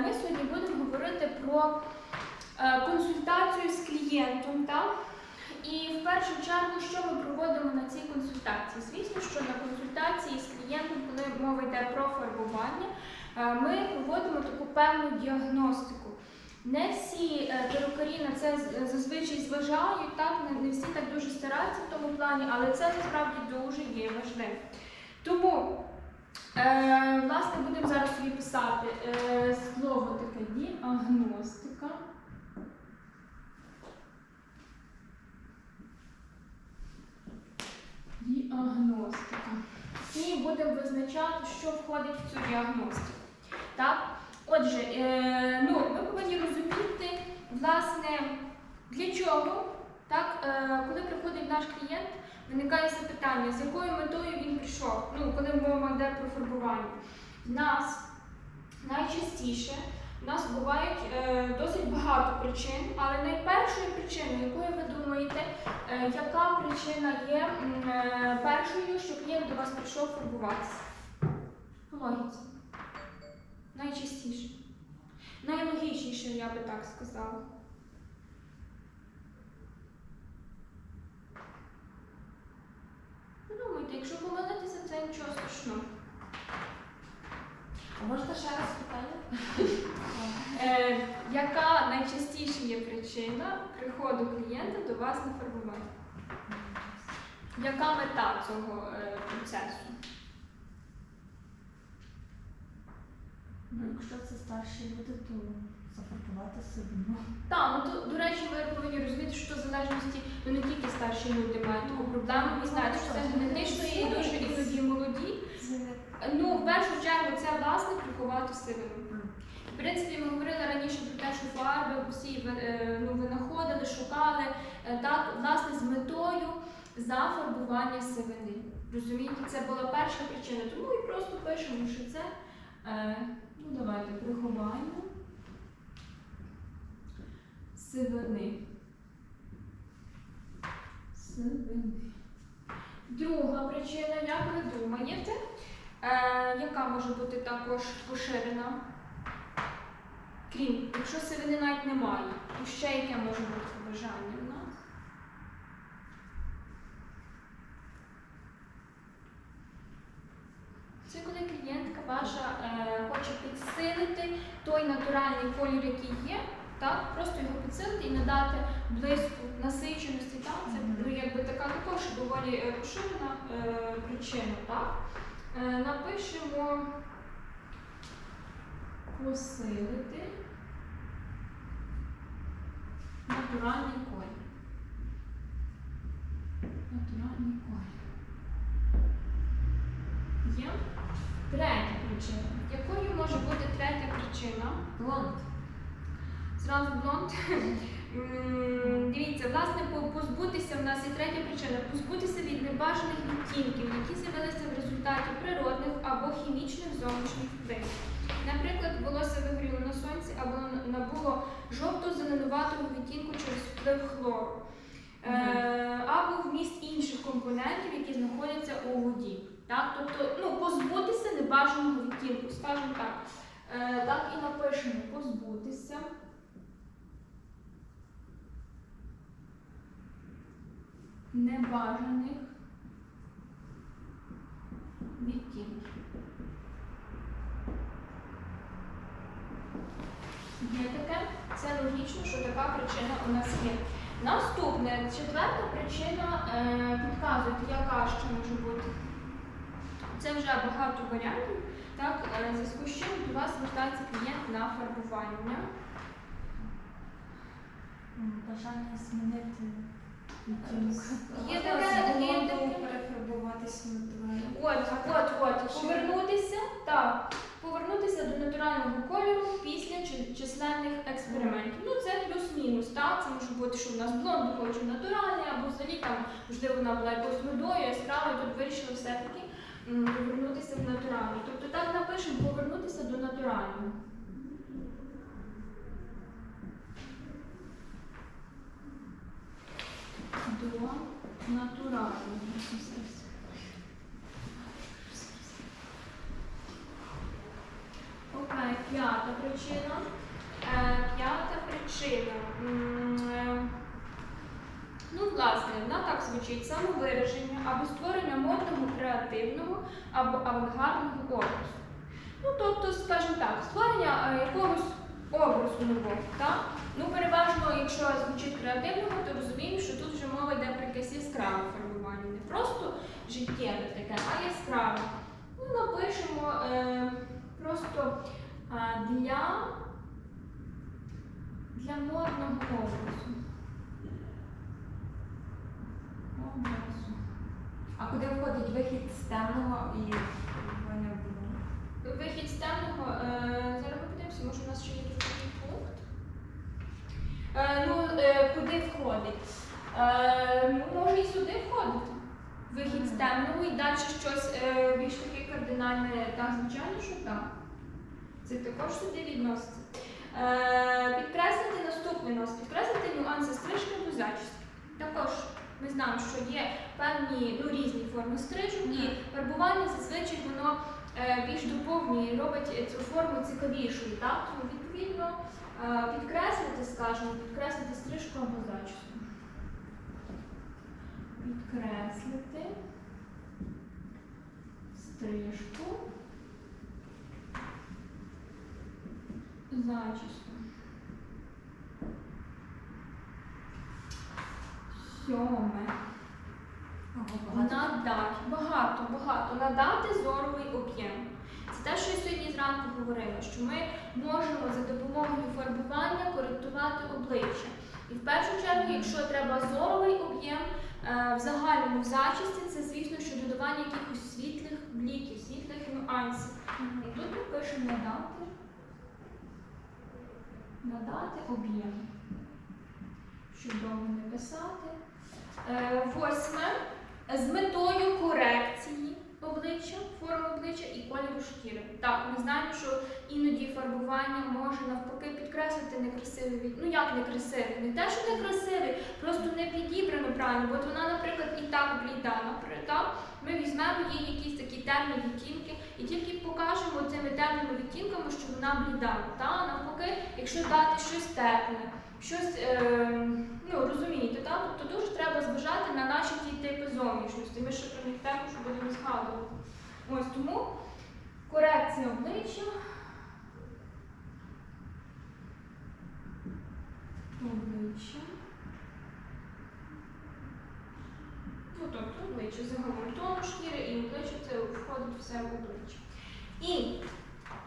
Ми сьогодні будемо говорити про е, консультацію з клієнтом. Так? І в першу чергу, що ми проводимо на цій консультації? Звісно, що на консультації з клієнтом, коли мова йде про фарбування, е, ми проводимо таку певну діагностику. Не всі е, перукарі на це зазвичай зважають, так? не- всі так дуже стараються в тому плані, але це насправді дуже є важливо. Тому Е, власне, будемо зараз собі писати е, слово таке діагностика. Діагностика. І будемо визначати, що входить в цю діагностику. Так? Отже, е, ну, ми повинні розуміти, власне, для чого, так, е, коли приходить наш клієнт, виникає запитання, з якою метою він прийшов, ну, коли мова йде про фарбування. В нас найчастіше в нас бувають е, досить багато причин, але найпершою причиною, якою ви думаєте, е, яка причина є е, першою, що клієнт до вас прийшов фарбуватися? Логіці. Найчастіше. Найлогічніше, я би так сказала. Подумайте, якщо помилитися, це нічого страшного. А можна ще раз питання? Е, яка найчастіше є причина приходу клієнта до вас на фарбування? Яка мета цього е, процесу? Ну, якщо це старші люди, то зафарбувати собі. Ну, Так, ну то, до речі, ви повинні розуміти, що в залежності ну, не тільки старші люди мають таку проблему. Ви знаєте, що це генетично і дуже іноді молоді. Ну, в першу чергу, це власне приховати сивину. В принципі, ми говорили раніше про те, що фарби всі е, ну, винаходили, шукали е, так, власне, з метою зафарбування сивини. Розумієте, це була перша причина. Тому і просто пишемо, що це е, давайте приховання сивини. Сивини. Друга причина, як ви думаєте, е, яка може бути також поширена? Крім, якщо сивини навіть немає, то ще яке може бути побажання в нас? Це коли клієнтка ваша е, хоче підсилити той натуральний колір, який є, так? просто його підсилити і надати блиску насиченості. Так? Це ну, якби така також доволі е, поширена е, причина. Так? Е, напишемо посилити натуральний колір. Натуральний колір. Є третя причина. Якою може бути третя причина? Блонд. Зразу блонд. Дивіться, власне, позбутися в нас є третя причина. Позбутися від небажаних відтінків, які з'явилися в результаті природних або хімічних зовнішніх впливів. Наприклад, волосся вигоріло на сонці або набуло жовто-зеленуватого відтінку через вплив хлору. Е, або вміст інших компонентів, які знаходяться у воді. Так? Тобто ну, позбутися небажаного відтінку, скажімо так. Е, так і напишемо позбутися. Небажаних відтінків. Є таке, це логічно, що така причина у нас є. Наступне, четверта причина е, підказує, яка ще може бути. Це вже багато варіантів. Так, е, в зв'язку з чим до вас звертається клієнт на фарбування. Бажання змінити відтінок. Є таке, перефарбуватися. От, от, от, повернутися, так, повернутися до натурального кольору після численних експериментів. Ну, це плюс-мінус, так? Це може бути, що в нас блонд хоче натуральний, або взагалі там, можливо, вона була якоюсь рудою, яскравою, тут вирішили все-таки повернутися в натуральний. Тобто так напишемо повернутися до натурального. До натурального. Окей, п'ята причина. Е, П'ята причина. Ну, власне, вона так звучить: самовираження або створення модного, креативного або авангардного образу. Ну, тобто, скажімо так, створення е, якогось образу нового. Так? Ну, переважно, якщо звучить креативного, то розуміємо, що тут вже мова йде про якесь яскраве формування. Не просто життєве таке, а яскраве. Ну, напишемо е, просто е, для, для модного образу. Образу. А куди входить вихід з темного і формування було? Вихід з темного. Е, зараз ми подивимося, може у нас ще є тут такий пункт. Е, ну, е, куди входить? Ну, може і сюди входити. Вихід з темного і далі щось більш таке кардинальне, так, звичайно, що так. Це також сюди відноситься. Підкреслити наступний нас, підкреслити нюанси стрижки або зачіски. Також ми знаємо, що є певні ну, різні форми стрижок, і фарбування зазвичай воно е, більш доповнює, робить е, цю форму цікавішою. Так? Тому відповідно е, підкреслити, скажімо, підкреслити стрижку або зачіску. Підкреслити стрижку. Зачіску. Сьоме. Надати. Багато, багато. Надати зоровий об'єм. Це те, що я сьогодні зранку говорила, що ми можемо за допомогою фарбування коректувати обличчя. І в першу чергу, якщо треба зоровий об'єм, е, в загальному в зачісті, це звісно, що додавання якихось світлих бліків, світлих нюансів. І тут ми пишемо надати. Надати об'єм. Щоб довго не писати. Е, Восьме. З метою корекції обличчя, форми обличчя і кольору шкіри. Так, ми знаємо, що іноді фарбування може навпаки підкреслити некрасивий від... Ну як некрасивий? Не те, що некрасивий, просто не підібрано правильно. Бо вона, наприклад, і так бліда, наприклад. Ми візьмемо їй якісь такі темні відтінки і тільки покажемо цими темними відтінками, що вона бліда. Та навпаки, якщо дати щось тепле, щось е, ну розумієте, так? Тобто дуже треба зважати на наші ті типи зовнішності. Ми ще про них також будемо згадувати. Ось тому корекція обличчя. Обличчя. Ну, тобто обличчя загалом тон шкіри і обличчя це входить все в обличчя. І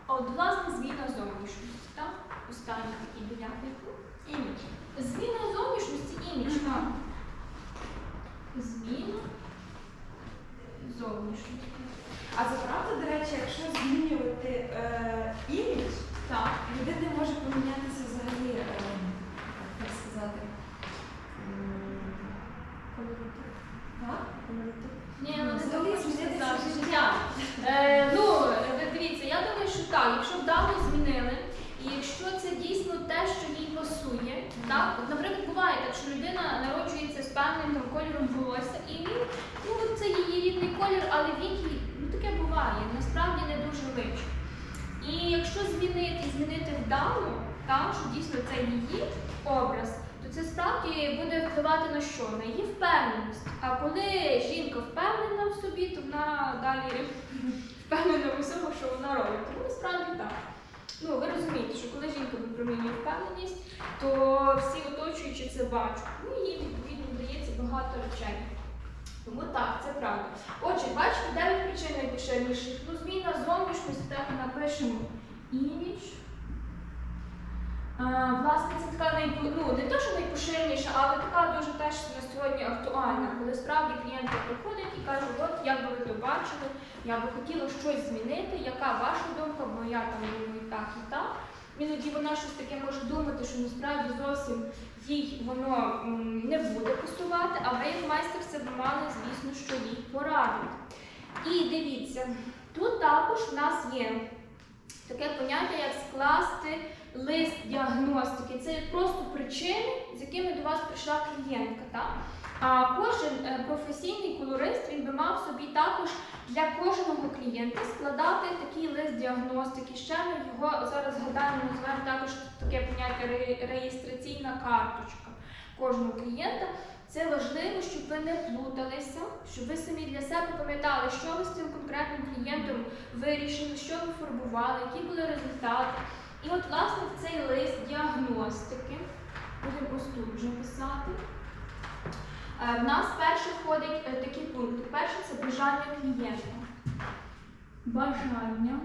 от, власне, зміна зовнішності. Так? Останній такий дев'ятий пункт. Імідж. Зміна зовнішності імідж. так. Зміна зовнішності. А це правда, до речі, якщо змінювати е, імідж, Так. людина може помінятися взагалі, е, як так сказати. Так? Ні, ну не Взагалі життя. Е, ну, е, дивіться, я думаю, що так, якщо вдало змінили, і якщо це дійсно те, що їй пасує, так, от, наприклад, буває так, що людина народжується з певним там, кольором волосся, і він, ну, це її рідний колір, але він їй, ну таке буває, насправді не дуже личить. І якщо змінити, змінити вдало, так, що дійсно це її образ, то це справді буде впливати на що? На її впевненість. А коли жінка впевнена в собі, то вона далі впевнена в усьому, що вона робить. Тому насправді так. Ну, ви розумієте, що коли жінка випромінює впевненість, то всі оточуючі це бачать. Ну їй відповідно вдається багато речей. Тому так, це правда. Отже, бачите, дев'ять причин найпоширеніших. Ну, зміна зовнішності, так напишемо імідж. Власне, це така ну, не те, що найпоширеніша, але така дуже теж на сьогодні актуальна, коли справді клієнти приходять і кажуть, от як би ви то бачили, я би хотіла щось змінити, яка ваша думка, бо я там думаю так і так. Іноді вона щось таке може думати, що насправді зовсім їй воно не буде пасувати, а ви як майстер це б мали, звісно, що їй порадити. І дивіться, тут також в нас є таке поняття, як скласти лист діагностики. Це просто причини, з якими до вас прийшла клієнтка. Так? А кожен е, професійний колорист він би мав собі також для кожного клієнта складати такий лист діагностики. Ще ми його зараз згадаємо, називаємо також таке поняття реєстраційна карточка кожного клієнта. Це важливо, щоб ви не плуталися, щоб ви самі для себе пам'ятали, що ви з цим конкретним клієнтом вирішили, що ви фарбували, які були результати. І от, власне, в цей лист діагностики будемо ось тут вже писати. Е, В нас перше входить е, такі пункти. Перше це бажання клієнта. Бажання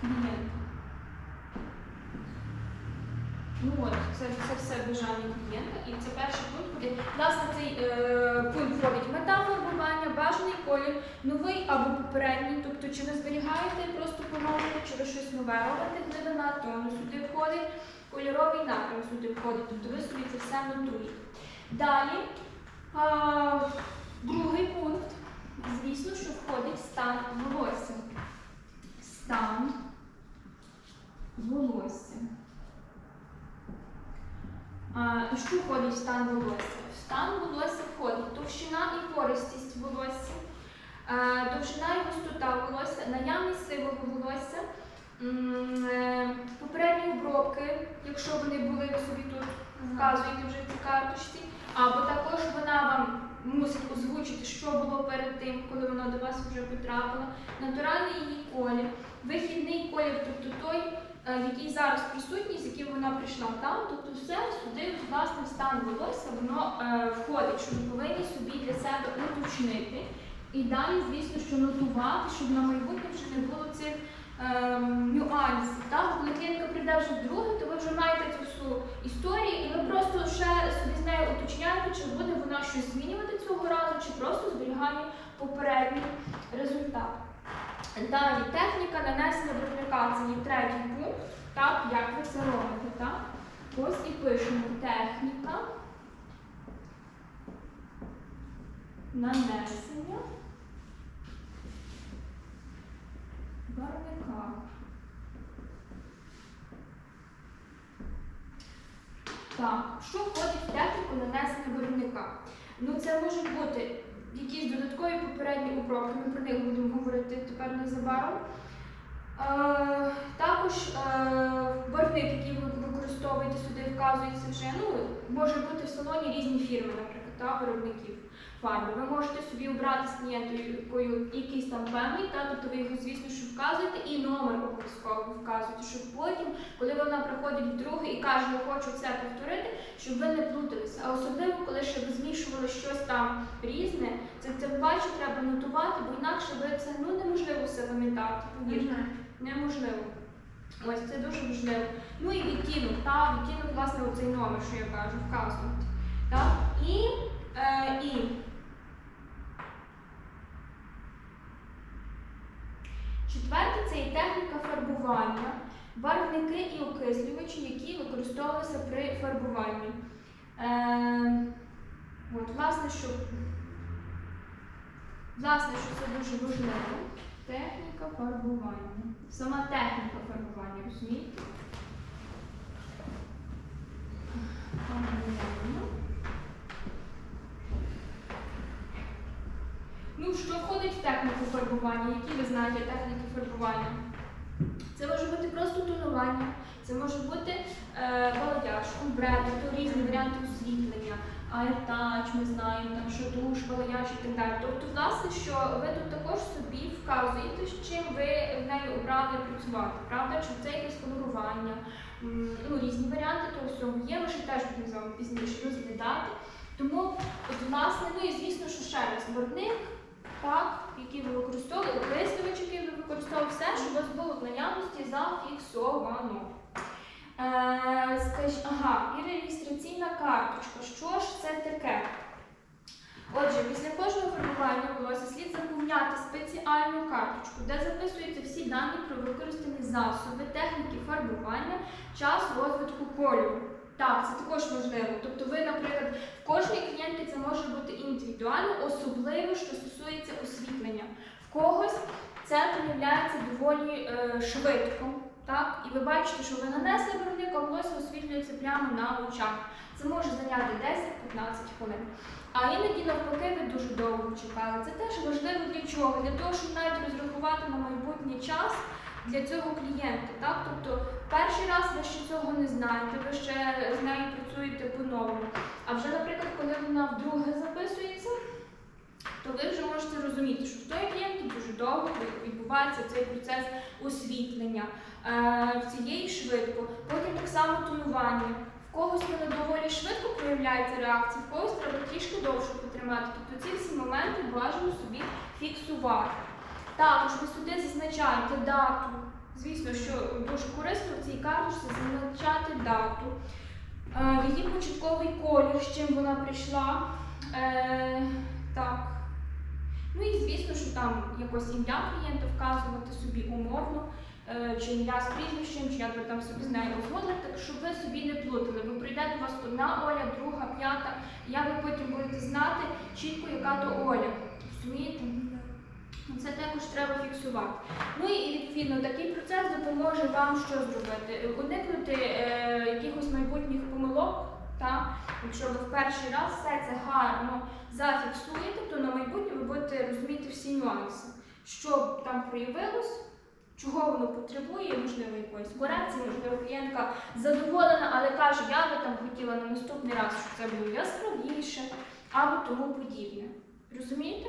клієнта. Ну от, це, це все бажання клієнта. І це перший пункт буде. Власне, цей е, пункт входить мета фарбування, бажаний колір, новий або попередній. Тобто, чи ви зберігаєте просто поновлення, чи ви щось нове робите, глибина тону сюди входить, кольоровий напрям сюди входить. Тобто ви собі це все нотуєте. Далі, а, другий пункт, звісно, що входить стан волосся. Стан волосся. Що входить в стан волосся? В стан волосся входить товщина і пористість волосся, е, довжина і густота волосся, наявність сивого волосся, е, попередні обробки, якщо вони були ви собі тут вказуєте вже в цій карточці, або також вона вам мусить озвучити, що було перед тим, коли вона до вас вже потрапила, натуральний її колір, вихідний колір, тобто той, е, який зараз присутній, з яким вона прийшла там, тобто все сюди, власне, в стан волосся, воно е, входить, що ви повинні собі для себе уточнити. І далі, звісно, що нотувати, щоб на майбутнє вже не було цих ем, нюансів. Так? Коли клієнтка прийде вже вдруге, то ви вже маєте цю всю історію, і ви просто ще собі з нею уточняєте, чи буде вона щось змінювати цього разу, чи просто зберігає попередній результат. Далі техніка нанесення виробника це є третій пункт. Так, як ви це робите, так? Ось і пишемо техніка нанесення барвника. Так, що входить в техніку нанесення виробника? Ну, це можуть бути якісь додаткові попередні уроки. ми про них будемо говорити тепер незабаром. Е, також е, барвник, який ви використовуєте сюди, вказується вже. Ну, може бути в салоні різні фірми, наприклад, та, виробників фарби. Ви можете собі обрати з клієнткою якийсь там певний, та, тобто ви його, звісно, що вказуєте, і номер обов'язково вказуєте, щоб потім, коли вона приходить вдруге і каже, я хочу це повторити, щоб ви не плуталися. А особливо, коли ще ви змішували щось там різне, це тим паче треба нотувати, бо інакше ви це ну, неможливо все пам'ятати. Повірте. Неможливо. Ось це дуже важливо. Ну і відтінок, та відтінок, власне, оцей номер, що я кажу, вказувати. Так? І, е, і це є техніка фарбування, барвники і окислювачі, які використовувалися при фарбуванні. Е, от, власне, що, власне, що це дуже важливо. Техніка фарбування. Сама техніка фарбування, розумієте? Фарбування. Ну, що входить в техніку фарбування? Які ви знаєте техніки фарбування? Це може бути просто тонування, це може бути е, балдяж, омбре, тобто різні варіанти освітлення, аертач, ми знаємо, там, що душ, балдяж і так далі. Тобто, власне, що ви тут також собі вказуєте, з чим ви в неї обрали працювати, правда? Чи це якесь колорування, ну, різні варіанти того всього є, ми ще теж будемо з вами пізніше розглядати. Тому, от, власне, ну і звісно, що ще раз, виробник, так, який ви використовували, окислювач, який ви використовували, все, що у вас було в наявності зафіксовано. Е, скаж, ага, і реєстраційна карточка. Що ж це таке? Отже, після кожного формування волосся слід заповняти спеціальну карточку, де записуються всі дані про використані засоби, техніки фарбування, час розвитку кольору. Так, це також важливо. Тобто ви, наприклад, в кожній клієнтки це може бути індивідуально, особливо, що стосується освітлення. В когось це проявляється доволі е, швидко. Так? І ви бачите, що ви нанесли барвник, а волосся освітлюється прямо на очах. Це може зайняти 10-15 хвилин. А іноді навпаки ви дуже довго чекали. Це теж важливо для чого? Для того, щоб навіть розрахувати на майбутній час для цього клієнта. Так? Тобто перший раз ви ще цього не знаєте, ви ще з нею працюєте по-новому. А вже, наприклад, коли вона вдруге записується, то ви вже можете розуміти, що в той клієнті дуже довго відбувається цей процес освітлення, е, в цієї швидко. Потім так само тонування. В когось воно доволі швидко проявляється реакція, в когось треба трішки довше потримати. Тобто ці всі моменти бажано собі фіксувати. Також ви сюди зазначаєте дату. Звісно, що дуже корисно в цій карточці зазначати дату, е, її початковий колір, з чим вона прийшла. Е, так. Ну і звісно, що там якось ім'я клієнта вказувати собі умовно, е, чи ім'я з прізвищем, чи як ви там собі з нею так щоб ви собі не плутали. Ви прийдете у вас одна Оля, друга, п'ята, як ви потім будете знати чітко, яка то Оля. Розумієте? Це також треба фіксувати. Ну і відповідно такий процес допоможе вам що зробити? Уникнути е, якихось майбутніх помилок. Та? Якщо ви в перший раз все це гарно зафіксуєте, то на майбутнє ви будете розуміти всі нюанси, що там проявилось, чого воно потребує, можливо, якоїсь корекції, можливо, клієнтка задоволена, але каже, я би там хотіла на наступний раз, щоб це було яскравіше або тому подібне. Розумієте?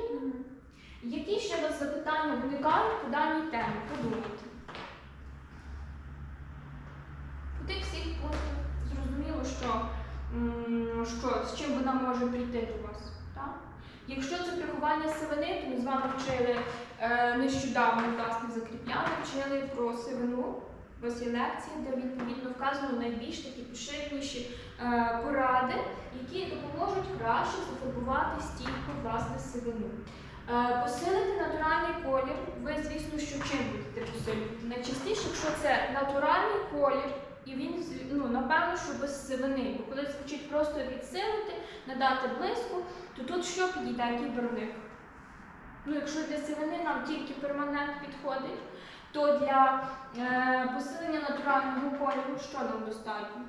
Які ще вас запитання виникають по даній темі? Подумайте. По тих всіх пунктах зрозуміло, що, що з чим вона може прийти до вас. Якщо це приховання сивини, то ми з вами вчили е, нещодавно, власне, закріпляли, вчили про сивину. У вас є лекції, де відповідно вказано найбільш такі поширеніші е, поради, які допоможуть краще зафарбувати стійку власне сивину. Е, Посилити натуральний колір. Ви, звісно, що чим будете посилювати? Найчастіше, якщо це натуральний колір, і він ну, напевно, що без сивини. Бо коли звучить просто відсилити, надати блиску, то тут що підійде, який барвник? Ну, якщо для сивини нам тільки перманент підходить, то для е, посилення натурального кольору що нам достатньо?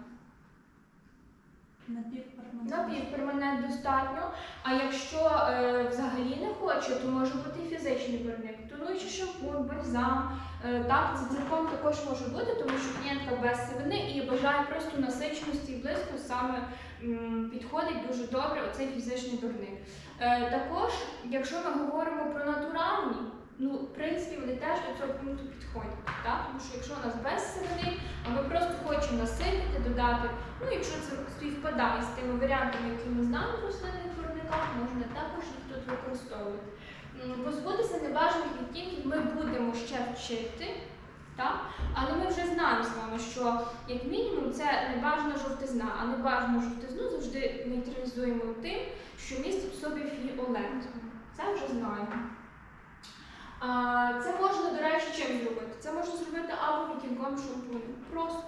Напівперманент. Напівперманент достатньо. А якщо е, взагалі не хоче, то може бути і фізичний барвник. Тонуючий шампунь, бальзам. Е, так, це цілком також може бути, тому що клієнтка без сивини і бажає просто насиченості і блиску саме м, підходить дуже добре оцей фізичний барвник. Е, також, якщо ми говоримо про натуральні, ну, в принципі, вони теж до цього пункту підходять. Так? Тому що якщо у нас без сивини, а ми просто хочемо наситити, додати, ну якщо це співпадає з тими варіантами, які ми знаємо в рослинних виробниках, можна також їх тут використовувати. Позбутися небажаних відтінків ми будемо ще вчити, так? але ми вже знаємо з вами, що як мінімум це небажана жовтизна, а небажану жовтизну завжди нейтралізуємо тим, що містить в собі фіолет. Це вже знаємо. Це можна, до речі, чим зробити? Це можна зробити або відтінком шампуню. Просто.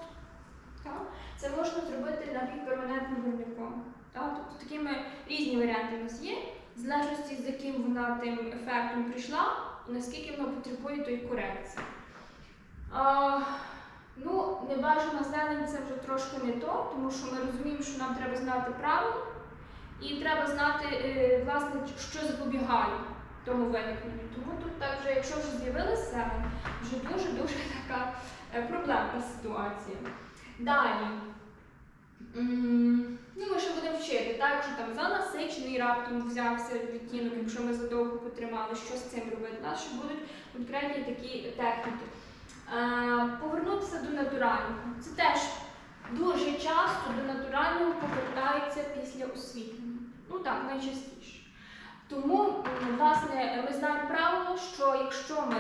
Це можна зробити напівперманентним виробником. Тобто такими різні варіанти у нас є, в залежності з яким вона тим ефектом прийшла, наскільки вона потребує тої корекції. А, ну, небажана зелень це вже трошки не то, тому що ми розуміємо, що нам треба знати правила, і треба знати, е, власне, що запобігає тому виникненню. Тому тут так вже, якщо вже з'явилася зелень, вже дуже-дуже така е, проблемна ситуація. Далі. Ну, ми ще будемо вчити, так, якщо там за насичений раптом взявся відтінок, якщо ми задовго потримали, що з цим робити. У нас ще будуть конкретні такі техніки. Е, повернутися до натурального. Це теж дуже часто до натурального повертаються після освітлення. Ну так, найчастіше. Тому, власне, ми знаємо правило, що якщо ми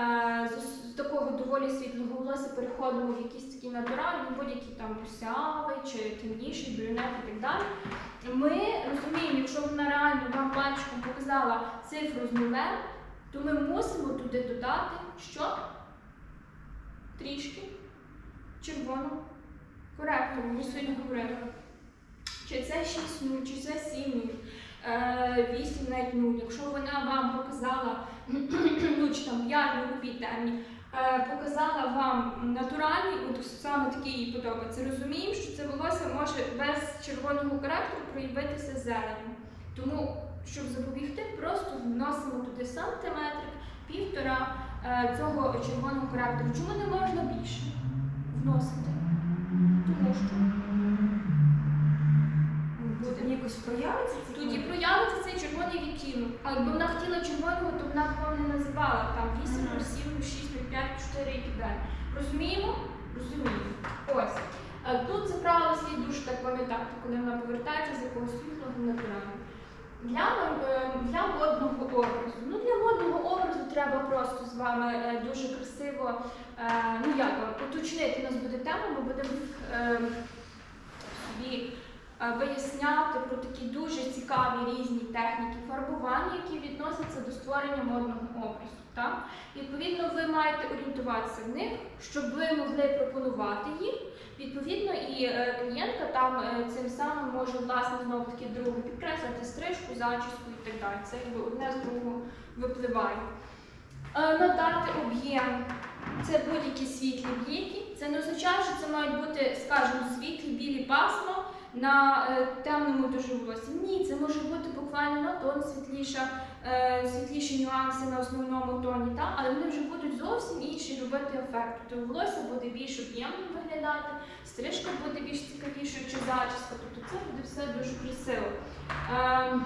е, з, такого доволі світлого волосся переходимо в якісь такі натуральні, будь-які там русявий чи темніший, брюнет і так далі, ми розуміємо, якщо вона реально вам пальчиком показала цифру з нулем, то ми мусимо туди додати що? Трішки червону коректору, ми сьогодні говорили. Чи це 6 нуль, чи це 7 нуль. Е, 8 навіть 0. Якщо вона вам показала ну, чи там 5 на любій е, показала вам натуральний, от саме такий їй подобається. Розуміємо, що це волосся може без червоного характеру проявитися зеленню. Тому, щоб запобігти, просто вносимо туди сантиметр, півтора е, цього червоного характеру. Чому не можна більше вносити? Тому що якось проявиться це? тоді проявиться цей червоний відтінок. А якби вона хотіла червоного, то вона б вам не називала там 8, Мгм. 7, 6, 5, 4 і так далі. Розуміємо? Розуміємо. Ось. Е, Тут це правило слід дуже так пам'ятати, коли вона повертається з якогось світлого натурального. Для, е, для модного образу. Ну, для модного образу треба просто з вами е, дуже красиво, е, ну як вам, уточнити. У нас буде тема, ми будемо е, собі е, виясняти про такі дуже цікаві різні техніки фарбування, які відносяться до створення модного образу. Так? Відповідно, ви маєте орієнтуватися в них, щоб ви могли пропонувати їх. Відповідно, і е, клієнтка там е, цим самим може власне знову таки другу підкреслити стрижку, зачіску і так далі. Це якби одне з другого випливає. Е, Надати об'єм це будь-які світлі бліки. Це не означає, що це мають бути, скажімо, світлі білі пасма на е, темному дуже волосі. Ні, це може бути буквально на тон світліша, е, світліші нюанси на основному тоні, та? але вони вже будуть зовсім інші робити ефект. Тобто волосся буде більш об'ємним виглядати, стрижка буде більш цікавішою чи зачіска. Тобто це буде все дуже красиво. Е,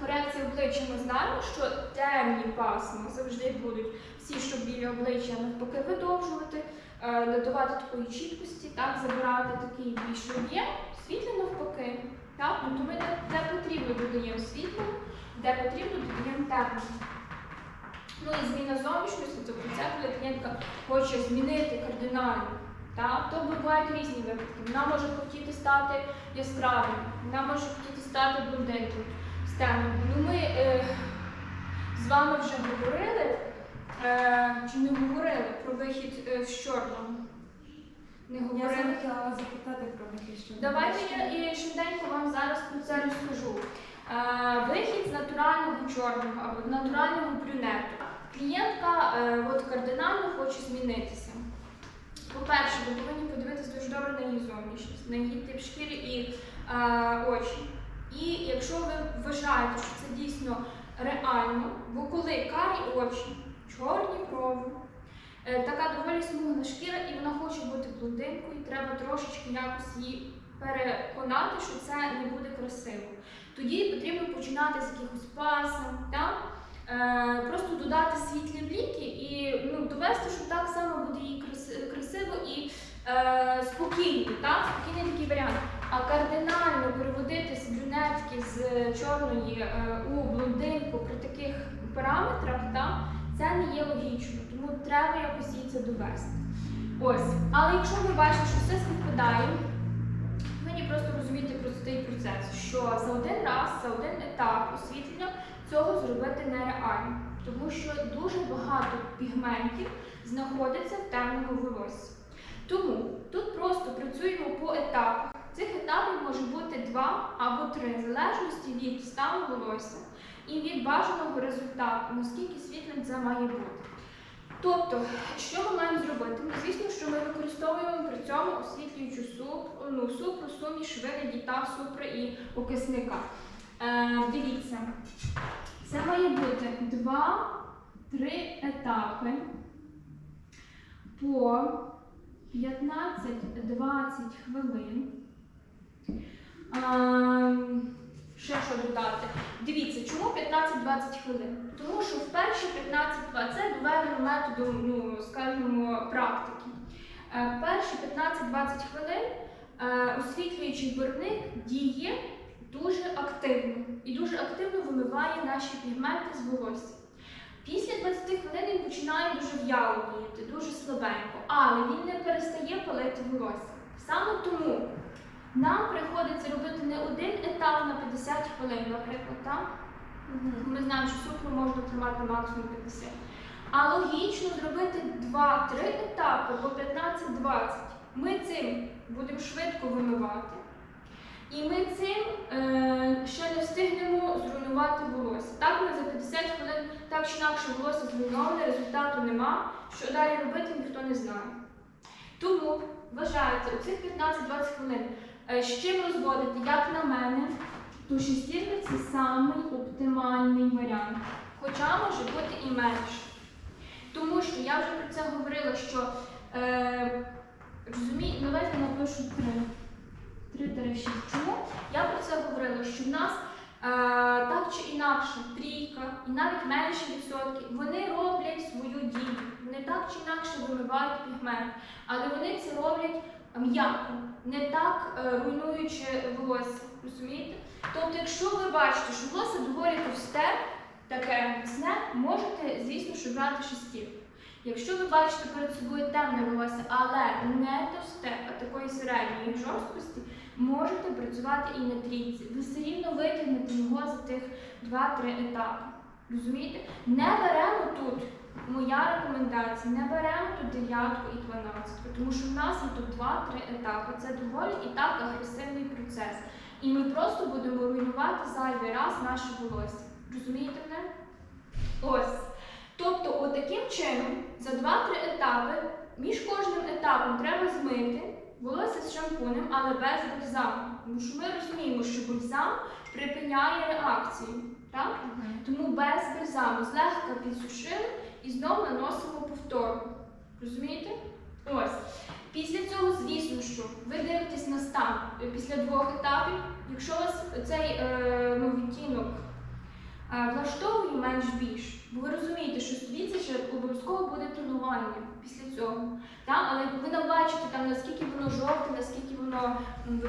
Корекція обличчя ми знаємо, що темні пасма завжди будуть всі, що білі обличчя навпаки видовжувати, е, додавати такої чіткості, так, забирати такий більший об'єм, світло навпаки. Так? Ну, то ми де, потрібно додаємо світло, де потрібно додаємо темно. Ну і зміна зовнішності, тобто це коли клієнтка хоче змінити кардинально. Так? То бувають різні випадки. Вона може хотіти стати яскравою, вона може хотіти стати блондинкою. Ну, ми е, з вами вже говорили, е, чи не говорили про вихід е, з чорного? Не Я говорили. хотіла запитати про них ще. Давайте я і швиденько вам зараз про це розкажу. Е, вихід з натурального чорного або натурального брюнету. Клієнтка е, от кардинально хоче змінитися. По-перше, ви повинні подивитися дуже добре на її зовнішність, на її тип шкіри і е, очі. І якщо ви вважаєте, що це дійсно реально, бо коли карі очі, чорні брови, е, така доволі смугна шкіра, і вона хоче бути блондинкою, треба трошечки якось її переконати, що це не буде красиво. Тоді потрібно починати з якихось пасом, так? Е, просто додати світлі бліки і ну, довести, що так само буде їй красиво і е, спокійно, так? спокійний такий варіант. А кардинально переводити з брюнетки з чорної е, у блондинку при таких параметрах, так? це не є логічно, тому треба якось їй це довести. Ось, але якщо ви бачите, що все співпадає, мені просто розуміти простий процес, що за один раз, за один етап освітлення цього зробити нереально, тому що дуже багато пігментів знаходиться в темному волоссі. Тому тут просто працюємо по етапах. Цих етапів може бути два або три, в залежності від стану волосся і від бажаного результату, наскільки світлим це має бути. Тобто, що ми маємо зробити? Ну, звісно, що ми використовуємо при цьому освітлюючу суп, ну, супру, суміш, вигляді та супри і окисника. Е, дивіться, це має бути 2-3 етапи по 15-20 хвилин. Ем, Ще що додати? Дивіться, чому 15-20 хвилин? Тому що в перші 15-20 це доведено методом, ну, скажімо, практики. Е, Перші 15-20 хвилин е, освітлюючий барвник діє дуже активно і дуже активно вимиває наші пігменти з волосся. Після 20 хвилин він починає дуже в'яло діяти, дуже слабенько, але він не перестає палити волосся. Саме тому нам приходиться робити не один етап на 50 хвилин, наприклад, так? Ми знаємо, що супру можна тримати максимум 50. А логічно зробити 2-3 етапи по 15-20. Ми цим будемо швидко вимивати. І ми цим е, ще не встигнемо зруйнувати волосся. Так, ми за 50 хвилин так чи інакше волосся зруйноване, результату нема. Що далі робити, ніхто не знає. Тому вважається, оцих 15-20 хвилин з чим розводити, як на мене, то шестірка це самий оптимальний варіант. Хоча може бути і менше. Тому що я вже про це говорила, що е, розумію, давайте напишу 3. 3-6. Чому? Я про це говорила, що в нас е, так чи інакше трійка і навіть менші відсотки, вони роблять свою дію. Вони так чи інакше вимивають пігмент, але вони це роблять м'яко, не так е, руйнуючи волосся. Розумієте? Тобто, якщо ви бачите, що волосся доволі товсте, таке міцне, можете, звісно, що брати шестірку. Якщо ви бачите перед собою темне волосся, але не товсте, а такої середньої жорсткості, можете працювати і на трійці. Ви все рівно витягнете його за тих 2-3 етапи. Розумієте? Не беремо тут. Моя рекомендація, не беремо тут дев'ятку і дванадцятку, тому що в нас є тут 2-3 етапи. Це доволі і так агресивний процес. І ми просто будемо руйнувати зайвий раз наше волосся. Розумієте мене? Ось. Тобто, отаким чином, за 2-3 етапи, між кожним етапом треба змити волосся з шампунем, але без бальзаму. Тому що ми розуміємо, що бальзам припиняє реакцію. Так? Тому без бальзаму злегка підсушили і знову наносимо повторно. Розумієте? Ось. Після цього, звісно, що ви дивитесь на стан е, після двох етапів. Якщо вас цей е, ну, відтінок е, влаштовує менш більш, бо ви розумієте, що дивіться, що обов'язково буде тонування після цього. Так? Але ви не бачите, там, наскільки воно жовте, наскільки воно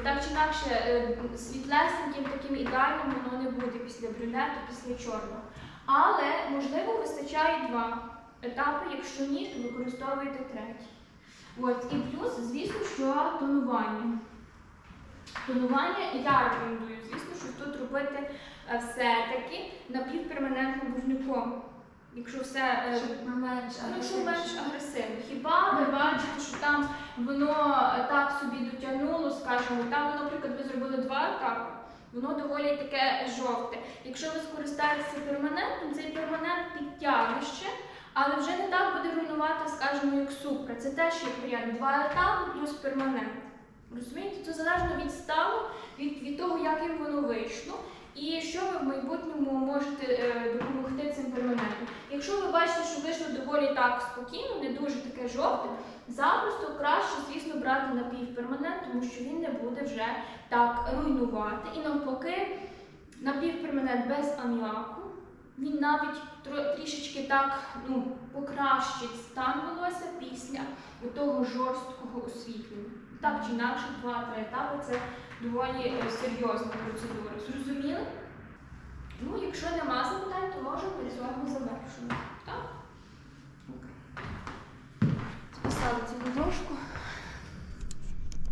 так чи інакше е, світлесеньким, таким ідеальним воно не буде після брюнету, після чорного. Але, можливо, вистачає два етапи, якщо ні, то використовуєте третій. От, і плюс, звісно, що тонування. Тонування я рекомендую, звісно, що тут робити е, все-таки напівперманентним вогняком. Якщо все е, Щоб менш Ну, якщо менш агресивно. Хіба ви бачите, що там воно е, так собі дотягнуло, скажімо, там, наприклад, ви зробили два етапи, воно доволі таке жовте. Якщо ви скористаєтеся перманентом, цей перманент підтягне ще, але вже не так буде руйнувати, скажімо, як супра. Це теж є варіант. Два етапи плюс перманент. Розумієте? Це залежно від стану, від, від того, як їм воно вийшло. І що ви в майбутньому можете е, допомогти цим перманентом. Якщо ви бачите, що вийшло доволі так спокійно, не дуже таке жовте, запросто краще, звісно, брати напівперманент, тому що він не буде вже так руйнувати. І навпаки, напівперманент без аміаку, він навіть трішечки так ну, покращить стан волосся після того жорсткого освітлення. Так чи інакше, два-три етапи це доволі е, серйозна процедура. Зрозуміли? Ну, якщо нема запитань, то можемо сьогодні завершувати. Так? Списали цю дошку.